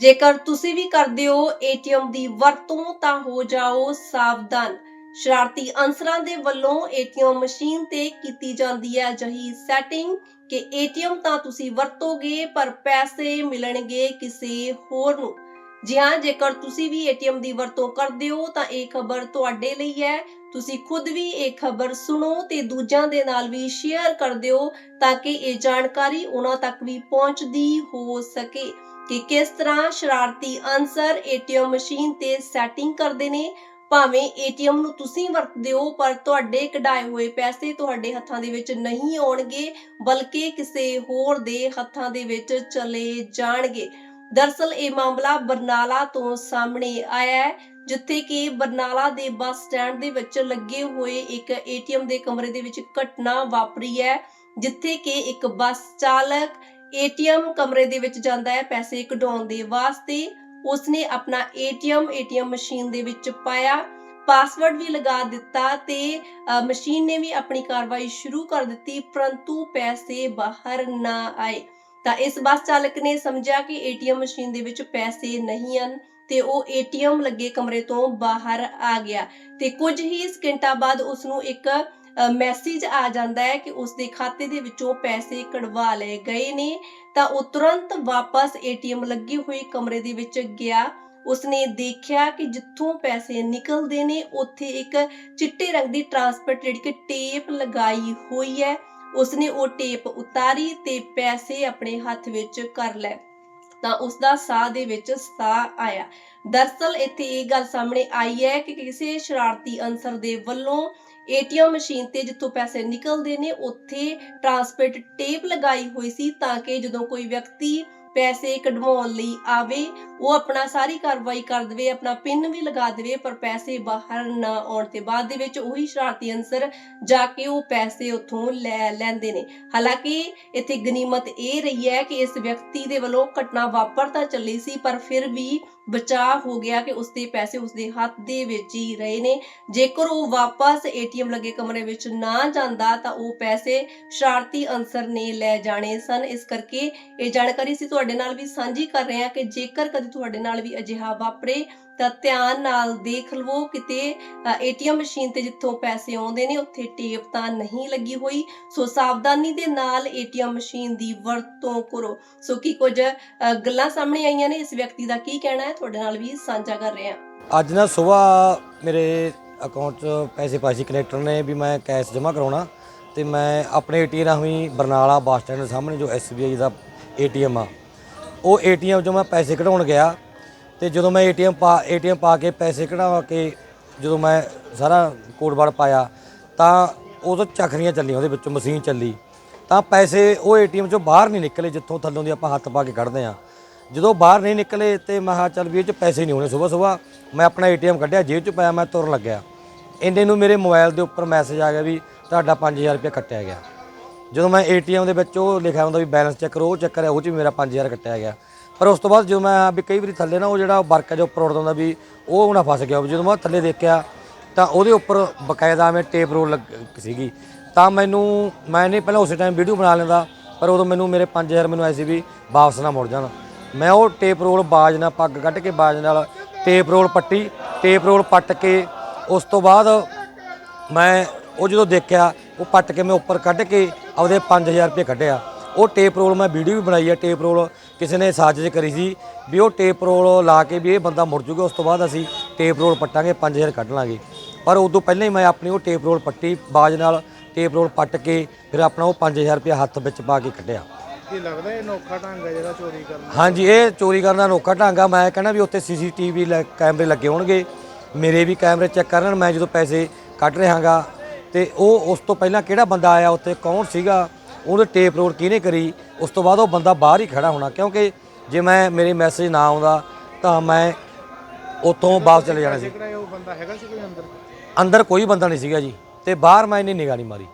ਜੇਕਰ ਤੁਸੀਂ ਵੀ ਕਰਦੇ ਹੋ ਏਟੀਐਮ ਦੀ ਵਰਤੋਂ, ਤਾਂ ਹੋ ਜਾਓ ਸਾਵਧਾਨ। ਸ਼ਰਾਰਤੀ ਅਨਸਰਾਂ ਦੇ ਵੱਲੋਂ ਏਟੀਐਮ ਮਸ਼ੀਨ ਤੇ ਕੀਤੀ ਜਾਂਦੀ ਹੈ ਅਜਿਹੀ ਸੈਟਿੰਗ ਕਿ ਏਟੀਐਮ ਤਾਂ ਤੁਸੀਂ ਵਰਤੋਗੇ, ਪਰ ਪੈਸੇ ਮਿਲਣਗੇ ਕਿਸੇ ਹੋਰ ਨੂੰ। ਜੀ ਹਾਂ, ਜੇਕਰ ਤੁਸੀਂ ਵੀ ਏਟੀਐਮ ਦੀ ਵਰਤੋਂ ਕਰਦੇ ਹੋ, ਤਾਂ ਇਹ ਖਬਰ ਤੁਹਾਡੇ ਲਈ ਹੈ। ਤੁਸੀਂ ਖੁਦ ਵੀ ਇਹ ਖਬਰ ਸੁਣੋ ਤੇ ਦੂਜਿਆਂ ਦੇ ਨਾਲ ਵੀ ਸ਼ੇਅਰ ਕਰ ਦਿਓ ਤਾਂ ਕਿ ਇਹ ਜਾਣਕਾਰੀ ਉਹਨਾਂ ਤੱਕ ਵੀ ਪਹੁੰਚਦੀ ਹੋ ਸਕੇ। ਕਿ ਕਿਸ ਤਰ੍ਹਾਂ ਸ਼ਰਾਰਤੀ ਅਨਸਰ ਏਟੀਐਮ ਮਸ਼ੀਨ ਤੇ ਸੈਟਿੰਗ ਕਰਦੇ ਨੇ? ਭਾਵੇਂ ਏਟੀਐਮ ਨੂੰ ਤੁਸੀਂ ਵਰਤਦੇ ਹੋ, ਪਰ ਤੁਹਾਡੇ ਕਢਾਏ ਹੋਏ ਪੈਸੇ ਤੁਹਾਡੇ ਹੱਥਾਂ ਦੇ ਵਿੱਚ ਨਹੀਂ ਆਉਣਗੇ, ਬਲਕਿ ਕਿਸੇ ਹੋਰ ਦੇ ਹੱਥਾਂ ਦੇ ਵਿੱਚ ਚਲੇ ਜਾਣਗੇ। ਦਰਸਲ ਇਹ ਮਾਮਲਾ ਬਰਨਾਲਾ ਤੋਂ ਸਾਹਮਣੇ ਆਇਆ ਹੈ, ਜਿੱਥੇ ਕਿ ਬਰਨਾਲਾ ਦੇ ਬੱਸ ਸਟੈਂਡ ਦੇ ਵਿੱਚ ਲੱਗੇ ਹੋਏ ਇੱਕ ਏਟੀਐਮ ਦੇ ਕਮਰੇ ਦੇ ਵਿੱਚ ਘਟਨਾ ਵਾਪਰੀ ਹੈ, ਜਿੱਥੇ ਕਿ ਇੱਕ ਬੱਸ ਚਾਲਕ ਏਟੀਐਮ ਕਮਰੇ ਦੇ ਵਿੱਚ ਜਾਂਦਾ ਹੈ, ਪੈਸੇ ਕਢਾਉਣ ਦੇ ਵਾਸਤੇ। ਉਸਨੇ ਆਪਣਾ ਏਟੀਐਮ ਏਟੀਐਮ ਮਸ਼ੀਨ ਦੇ ਵਿੱਚ ਪਾਇਆ। ਪਾਸਵਰਡ ਵੀ ਲਗਾ ਦਿੱਤਾ ਤੇ ਮਸ਼ੀਨ ਨੇ ਵੀ ਆਪਣੀ ਕਾਰਵਾਈ ਸ਼ੁਰੂ ਕਰ ਦਿੱਤੀ, ਪਰੰਤੂ ਪੈਸੇ ਬਾਹਰ ਨਾ ਆਏ। ਤਾਂ ਇਸ ਬੱਸ ਚਾਲਕ ਨੇ ਸਮਝਿਆ ਕਿ ਏਟੀਐਮ ਮਸ਼ੀਨ ਦੇ ਵਿੱਚ ਪੈਸੇ ਨਹੀਂ ਹਨ ਤੇ ਉਹ ਏਟੀਐਮ ਲੱਗੇ ਕਮਰੇ ਤੋਂ ਬਾਹਰ ਆ ਗਿਆ ਤੇ ਕੁਝ ਹੀ ਸਕਿੰਟਾਂ ਬਾਅਦ ਉਸ ਨੂੰ ਇੱਕ ਮੈਸੇਜ ਆ ਜਾਂਦਾ ਹੈ ਕਿ ਉਸ ਦੇ ਖਾਤੇ ਦੇ ਵਿੱਚੋਂ ਪੈਸੇ ਕਢਵਾ ਲਏ ਗਏ ਨੇ। ਤਾਂ ਉਹ ਤੁਰੰਤ ਵਾਪਸ ਏਟੀਐਮ ਲੱਗੇ ਹੋਏ ਕਮਰੇ ਦੇ ਵਿੱਚ ਗਿਆ। ਉਸਨੇ ਦੇਖਿਆ ਕਿ ਜਿੱਥੋਂ ਪੈਸੇ ਨਿਕਲਦੇ ਨੇ, ਉੱਥੇ ਇੱਕ ਚਿੱਟੇ ਰੰਗ ਦੀ ਟਰਾਂਸਪਰੈਂਟ ਜਿਹੜੀ ਕਿ ਟੇਪ ਲਗਾਈ ਹੋਈ ਹੈ। ਉਸਨੇ ਉਹ ਟੇਪ ਉਤਾਰੀ ਤੇ ਪੈਸੇ ਆਪਣੇ ਹੱਥ ਵਿੱਚ ਕਰ ਲਏ। ਤਾਂ ਉਸ ਦਾ ਸਾਹ ਦੇ ਵਿੱਚ ਸਾਹ ਆਇਆ। ਦਰਸਲ ਇੱਥੇ ਇਹ ਗੱਲ ਸਾਹਮਣੇ ਆਈ ਹੈ ਕਿ ਕਿਸੇ ਸ਼ਰਾਰਤੀ ਅਨਸਰ ਦੇ ਵੱਲੋਂ ਏਟੀਐਮ ਮਸ਼ੀਨ ਤੇ ਜਿੱਥੋਂ ਪੈਸੇ ਨਿਕਲਦੇ ਨੇ, ਉੱਥੇ ਟਰਾਂਸਪਰੈਂਟ ਟੇਪ ਲਗਾਈ ਹੋਈ ਸੀ ਤਾਂ ਕਿ ਜਦੋਂ ਕੋਈ ਵਿਅਕਤੀ ਪੈਸੇ ਕਢਵਾਉਣ ਲਈ ਆਵੇ ਉਹ ਆਪਣਾ ਸਾਰੀ ਕਾਰਵਾਈ ਕਰ ਦੇਵੇ, ਆਪਣਾ ਪਿੰਨ ਵੀ ਲਗਾ ਦੇਵੇ, ਪਰ ਪੈਸੇ ਬਾਹਰ ਨਾ ਆਉਣ ਤੇ ਬਾਅਦ ਦੇ ਵਿੱਚ ਉਹੀ ਸ਼ਰਾਰਤੀ ਅਨਸਰ ਜਾ ਕੇ ਉਹ ਪੈਸੇ ਉੱਥੋਂ ਲੈ ਲੈਂਦੇ ਨੇ। ਹਾਲਾਂਕਿ ਇੱਥੇ ਗਨੀਮਤ ਇਹ ਰਹੀ ਹੈ ਕਿ ਇਸ ਵਿਅਕਤੀ ਦੇ ਵੱਲੋਂ ਘਟਨਾ ਵਾਪਰ ਤਾਂ ਚੱਲੀ ਸੀ, ਪਰ ਫਿਰ ਵੀ ਬਚਾਅ ਹੋ ਗਿਆ ਕਿ ਉਸਦੇ ਪੈਸੇ ਉਸਦੇ ਹੱਥ ਦੇ ਵਿੱਚ ਹੀ ਰਹੇ ਨੇ। ਜੇਕਰ ਉਹ ਵਾਪਸ ਏਟੀਐਮ ਲੱਗੇ ਕਮਰੇ ਵਿੱਚ ਨਾ ਜਾਂਦਾ ਤਾਂ ਉਹ ਪੈਸੇ ਸ਼ਰਾਰਤੀ ਅਨਸਰ ਨੇ ਲੈ ਜਾਣੇ ਸਨ। ਇਸ ਕਰਕੇ ਇਹ ਜਾਣਕਾਰੀ ਅਸੀਂ ਤੁਹਾਡੇ ਨਾਲ ਵੀ ਸਾਂਝੀ ਕਰ ਰਹੇ ਹਾਂ ਕਿ ਜੇਕਰ ਕਦੇ ਤੁਹਾਡੇ ਨਾਲ ਵੀ ਅਜਿਹਾ ਵਾਪਰੇ, ਤਾਂ ਧਿਆਨ ਨਾਲ ਦੇਖ ਲਵੋ ਕਿਤੇ ਏਟੀਐਮ ਮਸ਼ੀਨ ਤੇ ਜਿੱਥੋਂ ਪੈਸੇ ਆਉਂਦੇ ਨੇ, ਉੱਥੇ ਟੇਪ ਤਾਂ ਨਹੀਂ ਲੱਗੀ ਹੋਈ। ਸੋ ਸਾਵਧਾਨੀ ਦੇ ਨਾਲ ਏਟੀਐਮ ਮਸ਼ੀਨ ਦੀ ਵਰਤੋਂ ਕਰੋ। ਸੋ ਕੀ ਕੁਝ ਗੱਲਾਂ ਸਾਹਮਣੇ ਆਈਆਂ ਨੇ, ਇਸ ਵਿਅਕਤੀ ਦਾ ਕੀ ਕਹਿਣਾ ਹੈ, ਤੁਹਾਡੇ ਨਾਲ ਵੀ ਸਾਂਝਾ ਕਰ ਰਹੇ ਹਾਂ। ਅੱਜ ਨਾ ਸਵੇਰ ਮੇਰੇ ਅਕਾਊਂਟ 'ਚ ਪੈਸੇ ਪਾਏ ਸੀ ਨੇ ਵੀ ਮੈਂ ਕੈਸ਼ ਜਮ੍ਹਾਂ ਕਰਾਉਣਾ, ਤੇ ਮੈਂ ਆਪਣੇ ਏਟੀਐਮ ਰਾਹੀਂ ਬਰਨਾਲਾ ਬੱਸ ਸਟੈਂਡ ਸਾਹਮਣੇ ਜੋ SBI ਦਾ ਏਟੀਐਮ ਆ ਉਹ ਏਟੀਐਮ 'ਚੋਂ ਮੈਂ ਪੈਸੇ ਕਢਾਉਣ ਗਿਆ ਤੇ ਜਦੋਂ ਮੈਂ ਏਟੀਐਮ ਪਾ ਏਟੀਐਮ ਪਾ ਕੇ ਪੈਸੇ ਕਢਾ ਕੇ ਜਦੋਂ ਮੈਂ ਸਾਰਾ ਕੋਡ ਵਰਡ ਪਾਇਆ, ਤਾਂ ਉਦੋਂ ਚੱਕਰੀਆਂ ਚੱਲੀਆਂ, ਉਹਦੇ ਵਿੱਚੋਂ ਮਸ਼ੀਨ ਚੱਲੀ। ਤਾਂ ਪੈਸੇ ਉਹ ਏਟੀਐਮ 'ਚੋਂ ਬਾਹਰ ਨਹੀਂ ਨਿਕਲੇ ਜਿੱਥੋਂ ਥੱਲੋਂ ਦੀ ਆਪਾਂ ਹੱਥ ਪਾ ਕੇ ਕੱਢਦੇ ਆ ਜਦੋਂ ਬਾਹਰ ਨਹੀਂ ਨਿਕਲੇ ਤੇ ਮੈਂ ਕਿਹਾ ਚੱਲ ਵੀ ਇਹ 'ਚ ਪੈਸੇ ਨਹੀਂ ਹੋਣੇ ਸਵੇਰ ਸਵੇਰ ਮੈਂ ਆਪਣਾ ਏਟੀਐਮ ਕੱਢਿਆ, ਜੇਬ 'ਚ ਪਾਇਆ ਮੈਂ ਤੁਰਨ ਲੱਗਿਆ। ਇੰਨੇ ਨੂੰ ਮੇਰੇ ਮੋਬਾਈਲ ਦੇ ਉੱਪਰ ਮੈਸੇਜ ਆ ਗਿਆ ਵੀ ਤੁਹਾਡਾ 5000 ਰੁਪਏ ਕੱਟਿਆ ਗਿਆ। ਜਦੋਂ ਮੈਂ ਏਟੀਐਮ ਦੇ ਵਿੱਚ ਉਹ ਲਿਖਿਆ ਹੁੰਦਾ ਵੀ ਬੈਲੈਂਸ ਚੈੱਕ ਕਰੋ, ਉਹ ਚੈੱਕ ਕਰਿਆ, ਉਹ 'ਚ ਵੀ ਮੇਰਾ 5000 ਕੱਟਿਆ ਗਿਆ। ਪਰ ਉਸ ਤੋਂ ਬਾਅਦ ਜਦੋਂ ਮੈਂ ਵੀ ਕਈ ਵਾਰੀ ਥੱਲੇ ਨਾ ਉਹ ਜਿਹੜਾ ਵਰਕ ਹੈ ਜੋ ਉੱਪਰ ਉੱਡਦਾ ਹੁੰਦਾ ਵੀ ਉਹ ਹੁਣ ਫਸ ਗਿਆ। ਜਦੋਂ ਮੈਂ ਥੱਲੇ ਦੇਖਿਆ, ਤਾਂ ਉਹਦੇ ਉੱਪਰ ਬਕਾਇਦਾ ਮੈਂ ਟੇਪ ਰੋਲ ਲੱਗ ਸੀਗੀ। ਤਾਂ ਮੈਨੂੰ, ਮੈਂ ਨਹੀਂ ਪਹਿਲਾਂ ਉਸੇ ਟਾਈਮ ਵੀਡੀਓ ਬਣਾ ਲੈਂਦਾ, ਪਰ ਉਦੋਂ ਮੈਨੂੰ ਮੇਰੇ 5000 ਮੈਨੂੰ ਐਸੀ ਵੀ ਵਾਪਸ ਨਾ ਮੁੜ ਜਾਣ। ਮੈਂ ਉਹ ਟੇਪ ਰੋਲ ਬਾਜ ਨਾਲ, ਪੱਗ ਕੱਢ ਕੇ ਬਾਜ ਨਾਲ ਟੇਪ ਰੋਲ ਪੱਟੀ, ਟੇਪ ਰੋਲ ਪੱਟ ਕੇ ਉਸ ਤੋਂ ਬਾਅਦ ਮੈਂ ਉਹ ਜਦੋਂ ਦੇਖਿਆ ਉਹ ਪੱਟ ਕੇ ਮੈਂ ਉੱਪਰ ਕੱਢ ਕੇ ਆਪਦੇ 5000 ਰੁਪਏ ਕੱਢਿਆ। ਉਹ ਟੇਪ ਰੋਲ ਮੈਂ ਵੀਡੀਓ ਵੀ ਬਣਾਈ ਹੈ ਟੇਪ ਰੋਲ ਕਿਸੇ ਨੇ ਸਾਜ਼ਿਸ਼ ਕਰੀ ਸੀ ਵੀ ਉਹ ਟੇਪ ਰੋਲ ਲਾ ਕੇ ਵੀ ਇਹ ਬੰਦਾ ਮੁੜ ਜੂਗਾ ਉਸ ਤੋਂ ਬਾਅਦ ਅਸੀਂ ਟੇਪ ਰੋਲ ਪੱਟਾਂਗੇ 5000 ਕੱਢ ਲਾਂਗੇ। ਪਰ ਉਦੋਂ ਪਹਿਲਾਂ ਹੀ ਮੈਂ ਆਪਣੀ ਉਹ ਟੇਪ ਰੋਲ ਪੱਟੀ ਬਾਜ ਨਾਲ ਟੇਪ ਰੋਲ ਪੱਟ ਕੇ ਫਿਰ ਆਪਣਾ ਉਹ 5000 ਰੁਪਏ ਹੱਥ ਵਿੱਚ ਪਾ ਕੇ ਕੱਢਿਆ। ਕੀ ਲੱਗਦਾ ਇਹ ਨੋਖਾ ਢੰਗ ਹੈ ਜਿਹੜਾ ਚੋਰੀ ਕਰਨਾ ਹਾਂਜੀ ਇਹ ਚੋਰੀ ਕਰਨ ਦਾ ਅਨੋਖਾ ਢੰਗ ਆ। ਮੈਂ ਕਹਿੰਦਾ ਵੀ ਉੱਥੇ ਸੀਸੀਟੀਵੀ ਕੈਮਰੇ ਲੱਗੇ ਹੋਣਗੇ। ਮੇਰੇ ਵੀ ਕੈਮਰੇ ਚੈੱਕ ਕਰਨ ਮੈਂ ਜਦੋਂ ਪੈਸੇ ਕੱਢ ਰਿਹਾਗਾ ਤੇ ਉਹ ਉਸ ਤੋਂ ਪਹਿਲਾਂ ਕਿਹੜਾ ਬੰਦਾ ਆਇਆ ਉੱਥੇ ਕੌਣ ਸੀਗਾ ਉਹਦੇ ਟੇਪ ਰੋਲ ਕਿਹਨੇ ਕਰੀ ਉਸ ਤੋਂ ਬਾਅਦ ਉਹ ਬੰਦਾ ਬਾਹਰ ਹੀ ਖੜਾ ਹੋਣਾ ਕਿਉਂਕਿ ਜੇ ਮੈਂ ਮੇਰੇ ਮੈਸੇਜ ਨਾ ਆਉਂਦਾ ਤਾਂ ਮੈਂ ਉੱਥੋਂ ਵਾਪਸ ਚਲੇ ਜਾਣਾ ਸੀ। ਕਿਹੜਾ ਉਹ ਬੰਦਾ ਹੈਗਾ ਸੀ ਕੋਈ ਅੰਦਰ? ਅੰਦਰ ਕੋਈ ਬੰਦਾ ਨਹੀਂ ਸੀਗਾ ਜੀ ਤੇ ਬਾਹਰ ਮੈਂ ਇੰਨੀ ਨਿਗਾਹ ਨਹੀਂ ਮਾਰੀ।